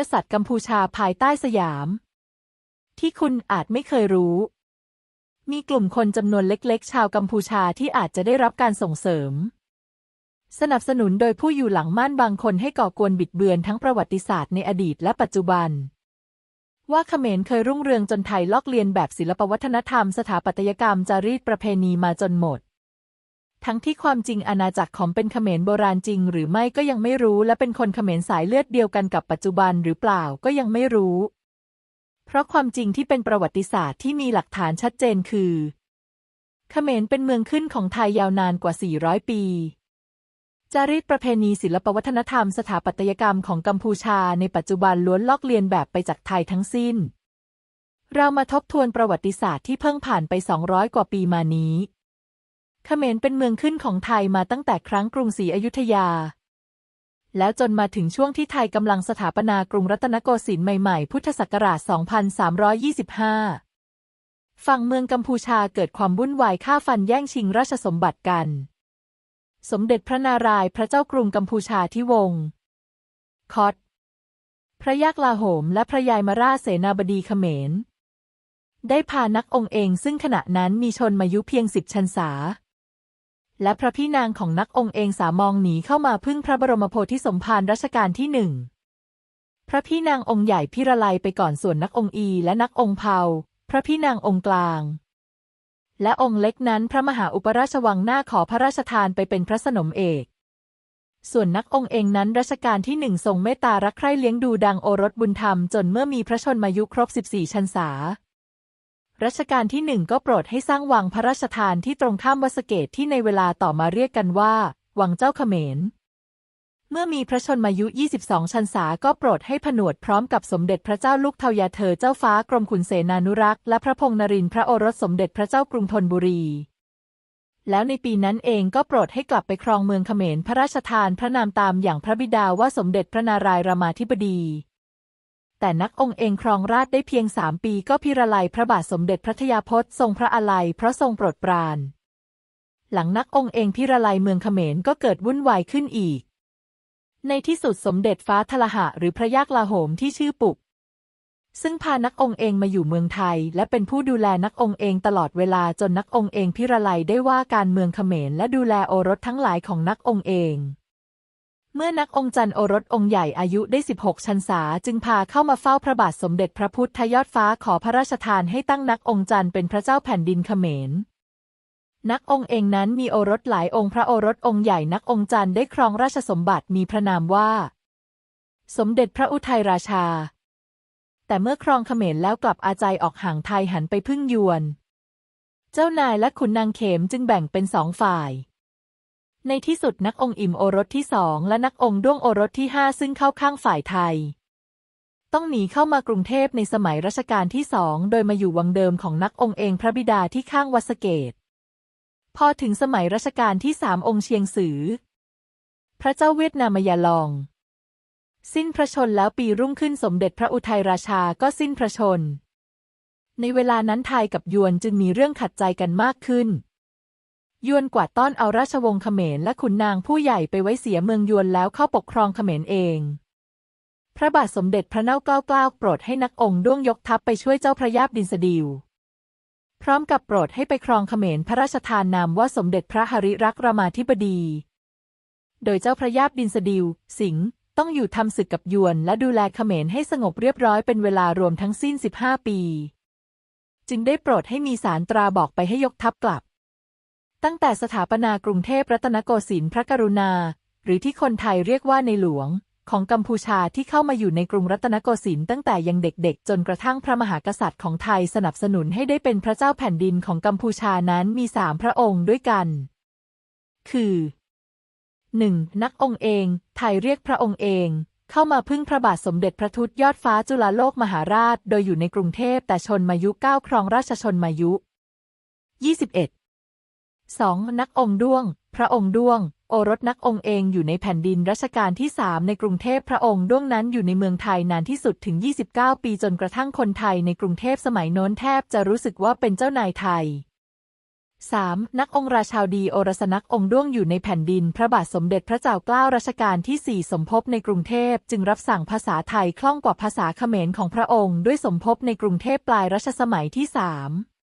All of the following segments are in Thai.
กษัตริย์กัมพูชาภายใต้สยาม ที่คุณอาจไม่เคยรู้ มีกลุ่มคนจำนวนเล็กๆ ชาวกัมพูชาที่อาจจะได้รับการส่งเสริม สนับสนุนโดยผู้อยู่หลังม่านบางคนให้ก่อกวนบิดเบือนทั้งประวัติศาสตร์ในอดีตและปัจจุบัน ว่าเขมรเคยรุ่งเรืองจนไทยลอกเลียนแบบศิลปวัฒนธรรมสถาปัตยกรรมจารีตประเพณีมาจนหมด ทั้งที่ความจริงอาณาจักรของเป็นเขมรโบราณจริง หรือไม่ก็ยังไม่รู้ และเป็นคนเขมรสายเลือดเดียวกันกับปัจจุบันหรือเปล่าก็ยังไม่รู้ เพราะความจริงที่เป็นประวัติศาสตร์ที่มีหลักฐานชัดเจนคือ เขมรเป็นเมืองขึ้นของไทยยาวนานกว่า 400 ปี จารีตประเพณีศิลปวัฒนธรรมสถาปัตยกรรมของกัมพูชาในปัจจุบันล้วนลอกเลียนแบบไปจากไทยทั้งสิ้น เรามาทบทวนประวัติศาสตร์ที่เพิ่งผ่านไป 200 กว่าปีมานี้ เขมรเป็นเมืองขึ้นของไทยมาตั้งแต่ครั้งกรุงศรีอยุธยา แล้วจนมาถึงช่วงที่ไทยกำลังสถาปนากรุงรัตนโกสินทร์ใหม่ๆ พุทธศักราช 2325 ฝั่งเมืองกัมพูชาเกิดความวุ่นวายฆ่าฟันแย่งชิงราชสมบัติกัน สมเด็จพระนารายณ์พระเจ้ากรุงกัมพูชาที่วงศ์คอตพระยักษ์ลาโหมและพระยายมาราชเสนาบดีเขมรได้พานักองค์เองซึ่งขณะนั้นมีชนมายุเพียงสิบชันษา และพระพี่นางของนักองค์เองสามองหนีเข้ามาพึ่งพระบรมโพธิสมภารรัชกาลที่หนึ่งพระพี่นางองค์ใหญ่พิรไลยไปก่อนส่วนนักองค์อีและนักองค์เผาพระพี่นางองค์กลาง และองค์เล็กนั้นพระมหาอุปราชวังหน้าขอพระราชทานไปเป็นพระสนมเอก ส่วนนักองค์เองนั้นรัชกาลที่หนึ่งทรงเมตตารักใคร่เลี้ยงดูดังโอรสบุญธรรมจนเมื่อมีพระชนมายุครบ 14 ชันษา รัชกาลที่หนึ่งก็โปรดให้สร้างวังพระราชทานที่ตรงข้ามวัสเกตที่ในเวลาต่อมาเรียกกันว่า วังเจ้าเขมร เมื่อมีพระชนมายุ 22 ชันษาก็โปรดให้ผนวดพร้อมกับสมเด็จพระเจ้าลูกเทายาเธอเจ้าฟ้ากรมขุนเสนานุรักษ์และพระพงษ์นรินทร์พระโอรสสมเด็จพระเจ้ากรุงธนบุรี แล้วในปีนั้นเองก็โปรดให้กลับไปครองเมืองเขมรพระราชทานพระนามตามอย่างพระบิดาว่าสมเด็จพระนารายณ์รามาธิบดี แต่นักองค์เองครองราชได้เพียงสามปีก็พิรลัยพระบาทสมเด็จพระทยาพจน์ทรงพระอาลัยเพราะทรงโปรดปราน หลังนักองค์เองพิรลัยเมืองเขมรก็เกิดวุ่นวายขึ้นอีก ในที่สุดสมเด็จฟ้าทลหะหรือพระยากลาโหมที่ชื่อปุก ซึ่งพานักองค์เองมาอยู่เมืองไทย และเป็นผู้ดูแลนักองค์เองตลอดเวลาจนนักองค์เองพิรลัยได้ว่าการเมืองเขมรและดูแลโอรสทั้งหลายของนักองค์เอง เมื่อนักองค์จันโอรสองค์ใหญ่อายุได้ 16 ชันษา จึงพาเข้ามาเฝ้าพระบาทสมเด็จพระพุทธยอดฟ้าขอพระราชทานให้ตั้งนักองค์จันเป็นพระเจ้าแผ่นดินเขมร นักองค์เองนั้นมีโอรสหลายองค์พระโอรสองค์ใหญ่นักองค์จันได้ครองราชสมบัติมีพระนามว่า สมเด็จพระอุทัยราชา แต่เมื่อครองเขมรแล้วกลับอาใจออกห่างไทยหันไปพึ่งยวน เจ้านายและขุนนางเขมจึงแบ่งเป็นสองฝ่าย ในที่สุดนักองค์อิ่มโอรสที่สองและนักองค์ด้วงโอรสที่ห้าซึ่งเข้าข้างฝ่ายไทย ต้องหนีเข้ามากรุงเทพในสมัยรัชกาลที่สองโดยมาอยู่วังเดิมของนักองค์เองพระบิดาที่ข้างวัสเกต พอถึงสมัยรัชกาลที่สามองค์เชียงสือ พระเจ้าเวียดนามยาลอง สิ้นพระชนแล้วปีรุ่งขึ้นสมเด็จพระอุทัยราชาก็สิ้นพระชน ในเวลานั้นไทยกับยวนจึงมีเรื่องขัดใจกันมากขึ้น ยวนกวาดต้อนเอาราชวงศ์เขมรและขุนนางผู้ใหญ่ไปไว้เสียเมืองยวนแล้วเข้าปกครองเขมรเอง พระบาทสมเด็จพระเน่าเกล้าเกล้าโปรดให้นักองค์ด้วงยกทัพไปช่วยเจ้าพระยาบดินสดิว พร้อมกับโปรดให้ไปครองเขมรพระราชทานนามว่าสมเด็จพระหริรักษ์รามาธิบดี โดยเจ้าพระยาบดินสดิว สิงห์ต้องอยู่ทำศึกกับยวนและดูแลเขมรให้สงบเรียบร้อยเป็นเวลารวมทั้งสิ้น 15 ปี จึงได้โปรดให้มีสารตราบอกไปให้ยกทัพกลับ ตั้งแต่สถาปนากรุงเทพรัตนโกสินทร์พระกรุณา หรือที่คนไทยเรียกว่าในหลวง ของกัมพูชาที่เข้ามาอยู่ในกรุงรัตนโกสินทร์ตั้งแต่ยังเด็กๆ จนกระทั่งพระมหากษัตริย์ของไทยสนับสนุนให้ได้เป็นพระเจ้าแผ่นดินของกัมพูชานั้นมีสามพระองค์ด้วยกัน คือ 1. นักองค์เอง ไทยเรียกพระองค์เอง เข้ามาพึ่งพระบาทสมเด็จพระทุตยอดฟ้าจุฬาโลกมหาราช โดยอยู่ในกรุงเทพแต่ชนมายุก้าครองราชชนมายุ 21 2. นักองค์ด้วง พระองค์ด้วง โอรสนักองค์เองอยู่ในแผ่นดินรัชกาลที่สามในกรุงเทพพระองค์ด้วงนั้นอยู่ในเมืองไทยนานที่สุดถึง 29 ปีจนกระทั่งคนไทยในกรุงเทพสมัยโน้นแทบจะรู้สึกว่าเป็นเจ้านายไทย 3. นักองค์ราชาวดีโอรสนักองค์ด้วงอยู่ในแผ่นดิน พระบาทสมเด็จพระเจ้าเกล้ารัชกาลที่ 4 สมภพในกรุงเทพจึงรับสั่งภาษาไทยคล่องกว่าภาษาเขมรของพระองค์ ด้วยสมภพในกรุงเทพปลายรัชสมัยที่ 3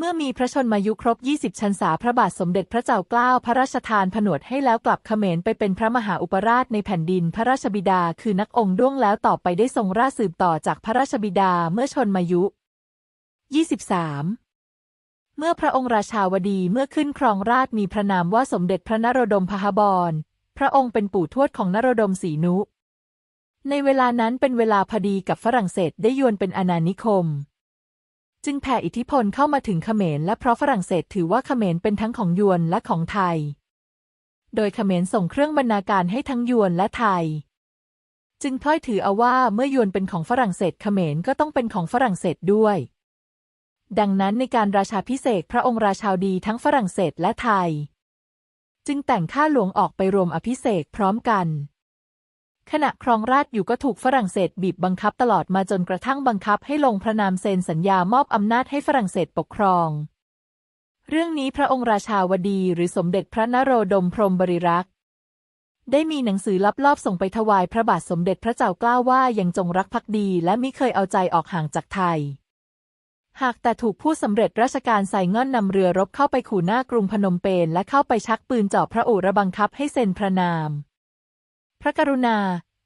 เมื่อมีพระชนมายุครบ 20พรรษาพระบาทสมเด็จพระเจ้าเกล้าพระราชทานผนวดให้แล้วกลับเขมรไปเป็นพระมหาอุปราชในแผ่นดินพระราชบิดาคือนักองค์ด้วงแล้วต่อไปได้ทรงราชสืบต่อจากพระราชบิดาเมื่อชนมายุ 23เมื่อพระองค์ราชาวดีเมื่อขึ้นครองราชมีพระนามว่าสมเด็จพระนโรดมพหบรพระองค์เป็นปู่ทวดของนโรดมศรีนุ ในเวลานั้นเป็นเวลาพอดีกับฝรั่งเศสได้ยวนเป็นอาณานิคม จึงแผ่อิทธิพลเข้ามาถึงเขมรและเพราะฝรั่งเศสถือว่าเขมรเป็นทั้งของยวนและของไทย โดยเขมรส่งเครื่องบรรณาการให้ทั้งยวนและไทย จึงพลอยถือเอาว่าเมื่อยวนเป็นของฝรั่งเศสเขมรก็ต้องเป็นของฝรั่งเศสด้วย ดังนั้นในการราชาพิเศษพระองค์ราชาดีทั้งฝรั่งเศสและไทย จึงแต่งข้าหลวงออกไปรวมอภิเษกพร้อมกัน ขณะครองราชอยู่ก็ถูกฝรั่งเศสบีบบังคับตลอดมาจนกระทั่งบังคับให้ลงพระนามเซ็นสัญญามอบอำนาจให้ฝรั่งเศสปกครอง เรื่องนี้พระองค์ราชาวดีหรือสมเด็จพระนโรดมพรมบริรักษ์ได้มีหนังสือลับลอบส่งไปถวายพระบาทสมเด็จพระเจ้าเกล้าว่ายังจงรักภักดีและมิเคยเอาใจออกห่างจากไทย หากแต่ถูกผู้สำเร็จราชการใส่ง่อนนำเรือรบเข้าไปขู่หน้ากรุงพนมเปญและเข้าไปชักปืนเจาะพระโอระบังคับให้เซ็นพระนาม พระกรุณา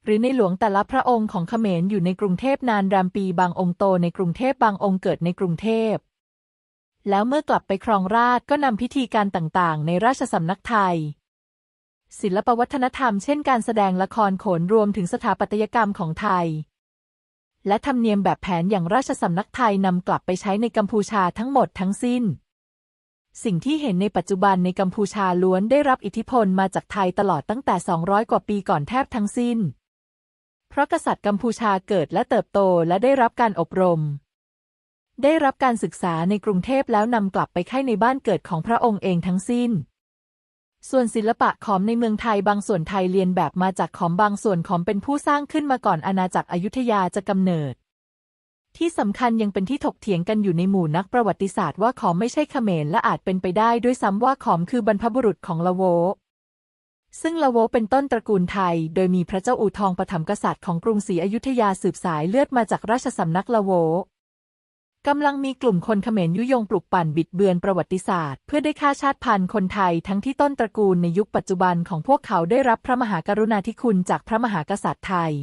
หรือในหลวงแต่ละพระองค์ของเขมรอยู่ในกรุงเทพนานแรมปีบางองค์โตในกรุงเทพบางองค์เกิดในกรุงเทพ แล้วเมื่อกลับไปครองราชก็นำพิธีการต่างๆ ในราชสำนักไทย ศิลปวัฒนธรรมเช่นการแสดงละครโขนรวมถึงสถาปัตยกรรมของไทย และธรรมเนียมแบบแผนอย่างราชสำนักไทยนำกลับไปใช้ในกัมพูชาทั้งหมดทั้งสิ้น สิ่งที่เห็นในปัจจุบันในกัมพูชาล้วนได้รับอิทธิพลมาจากไทยตลอดตั้งแต่ 200 กว่าปีก่อนแทบทั้งสิ้น เพราะกษัตริย์กัมพูชาเกิดและเติบโตและได้รับการอบรม ได้รับการศึกษาในกรุงเทพแล้วนำกลับไปค่ายในบ้านเกิดของพระองค์เองทั้งสิ้น ส่วนศิลปะขอมในเมืองไทยบางส่วนไทยเรียนแบบมาจากขอมบางส่วนขอมเป็นผู้สร้างขึ้นมาก่อนอาณาจักรอยุธยาจะกำเนิด ที่สำคัญยังเป็นที่ถกเถียงกันอยู่ในหมู่นักประวัติศาสตร์ว่าขอมไม่ใช่เขมรและอาจเป็นไปได้ด้วยซ้ำว่าขอมคือบรรพบุรุษของละโว ซึ่งละโวเป็นต้นตระกูลไทย โดยมีพระเจ้าอู่ทองปฐมกษัตริย์ของกรุงศรีอยุธยาสืบสายเลือดมาจากราชสำนักละโวกำลังมีกลุ่มคนเขมรยุยงปลุกปั่นบิดเบือนประวัติศาสตร์ เพื่อได้ฆ่าชาติพันธุ์คนไทยทั้งที่ต้นตระกูลในยุคปัจจุบันของพวกเขาได้รับพระมหากรุณาธิคุณจากพระมหากษัตริย์ไทย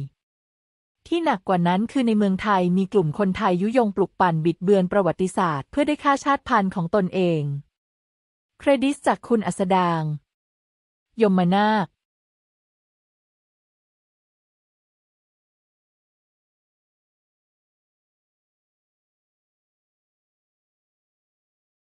ที่หนักกว่านั้นคือในเมืองไทยมีกลุ่มคนไทยยุยงปลุกปั่นบิดเบือนประวัติศาสตร์เพื่อได้ค่าชาติพันธุ์ของตนเอง เครดิตจากคุณอัสดาง ยมนาค